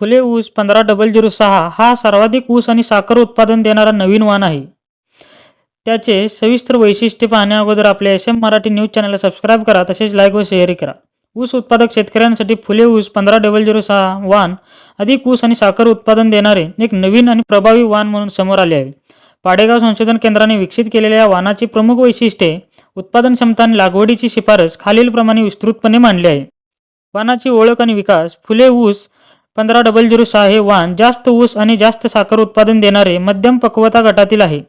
फुले ऊस पंधरा double zero सहा हा सर्वाधिक ऊस आणि साखर उत्पादन देणारा नवीन वाण आहे. त्याचे सविस्तर वैशिष्ट्ये पाहण्या अगोदर आपल्या एस एम मराठी न्यूज चॅनलला सबस्क्राईब करा तसेच लाईक व शेअर करा. ऊस उत्पादक शेतकऱ्यांसाठी फुले ऊस पंधरा डबल झिरो सहा वाण अधिक ऊस आणि साखर उत्पादन देणारे एक नवीन आणि प्रभावी वाण म्हणून समोर आले आहे. पाडेगाव संशोधन केंद्राने विकसित केलेल्या या वाणाची प्रमुख वैशिष्ट्ये उत्पादन क्षमता आणि लागवडीची शिफारस खालीलप्रमाणे विस्तृतपणे मांडली आहे. वाणाची ओळख आणि विकास फुले ऊस पंधरा डबल झिरो सहा हे वाण जास्त ऊस आणि जास्त साखर उत्पादन देणारे मध्यम पक्वता गटातील आहे.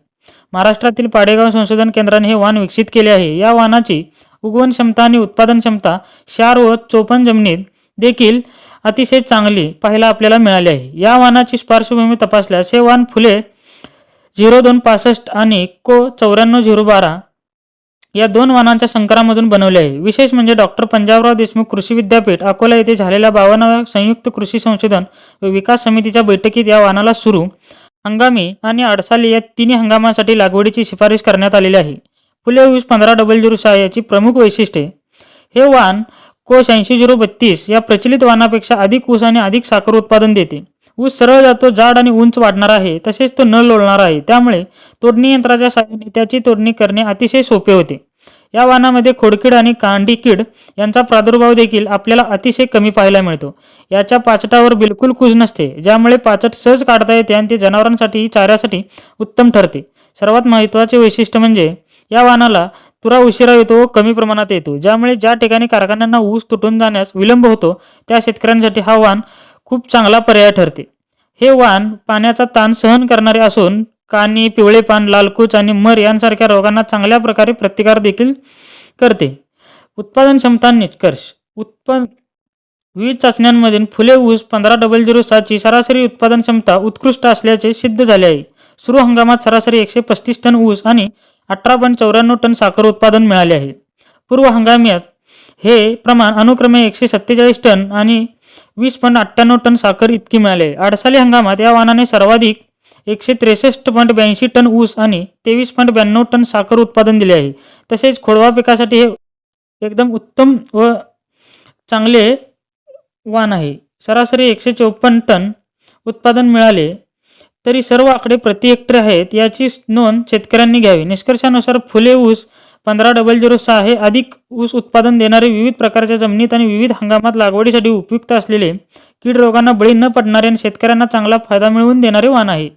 महाराष्ट्रातील पाडेगाव संशोधन केंद्राने हे वाण विकसित केले आहे. या वाणाची उगवण क्षमता आणि उत्पादन क्षमता क्षार व चोपण जमिनीत देखील अतिशय चांगली पाहायला आपल्याला मिळाली आहे. या वाणाची पार्श्वभूमी तपासल्यास हे वाण फुले झिरो दोन पासष्ट आणि को चौऱ्याण्णव झिरो बारा या दोन वाणांच्या संकरामधून बनवले आहे. विशेष म्हणजे डॉक्टर पंजाबराव देशमुख कृषी विद्यापीठ अकोला येथे झालेल्या बावन्नाव्या संयुक्त कृषी संशोधन व विकास समितीच्या बैठकीत या वाणाला सुरू हंगामी आणि अडसाली या तिन्ही हंगामासाठी लागवडीची शिफारस करण्यात आलेली आहे. फुले ऊस पंधरा डबल झिरो सहा याची प्रमुख वैशिष्ट्ये. हे वाण कोश ऐंशी झिरो बत्तीस या प्रचलित वाहनापेक्षा अधिक ऊस आणि अधिक साखर उत्पादन देते. ऊस सरळ जातो जाड आणि उंच वाढणार आहे तसेच तो न लोळणार आहे. त्यामुळे तोडणी यंत्राच्या साहाय्याने त्याची तोडणी करणे अतिशय सोपे होते. या वाहनामध्ये खोडकीड आणि कांडी कीड यांचा प्रादुर्भाव देखील आपल्याला अतिशय कमी पाहायला मिळतो. याच्या पाचटावर बिलकुल कूज नसते ज्यामुळे पाचट सहज काढता येते आणि ते जनावरांसाठी चाऱ्यासाठी उत्तम ठरते. सर्वात महत्त्वाचे वैशिष्ट्य म्हणजे या वाहनाला तुरा उशिरा येतो व कमी प्रमाणात येतो ज्यामुळे ज्या ठिकाणी कारखान्यांना ऊस तुटून जाण्यास विलंब होतो त्या शेतकऱ्यांसाठी हा वाहन खूप चांगला पर्याय ठरते. हे वाण पाण्याचा ताण सहन करणारे असून कानी पिवळे पान लालकूच आणि मर यांसारख्या रोगांना चांगल्या प्रकारे प्रतिकार देखील करते. उत्पादन क्षमता निष्कर्ष. उत्पन्न विविध चाचण्यांमधील फुले ऊस पंधरा डबल झिरो सातची सरासरी उत्पादन क्षमता उत्कृष्ट असल्याचे सिद्ध झाले आहे. सुरू हंगामात सरासरी एकशे पस्तीस टन ऊस आणि अठरा पॉईंट चौऱ्याण्णव टन साखर उत्पादन मिळाले आहे. पूर्व हंगामात हे प्रमाण अनुक्रमे एकशे सत्तेचाळीस टन आणि वीस पॉईंट अठ्ठ्याण्णव टन साखर इतकी मिळाली. आडसाली अडसाली हंगामात या वाहनाने सर्वाधिक एकशे त्रेसष्ट पॉईंट ब्याऐंशी टन ऊस आणि तेवीस पॉईंट ब्याण्णव टन साखर उत्पादन दिले आहे. तसेच खोडवा पिकासाठी हे एकदम उत्तम व चांगले वाण आहे. सरासरी एकशे चोपन्न टन उत्पादन मिळाले. तरी सर्व आकडे प्रति हेक्टर आहेत याची नोंद शेतकऱ्यांनी घ्यावी. निष्कर्षानुसार फुले ऊस पंधरा डबल झिरो सहा हे अधिक ऊस उत्पादन देणारे विविध प्रकारच्या जमिनीत आणि विविध हंगामात लागवडीसाठी उपयुक्त असलेले कीड रोगांना बळी न पडणारे आणि शेतकऱ्यांना चांगला फायदा मिळवून देणारे वाण आहे.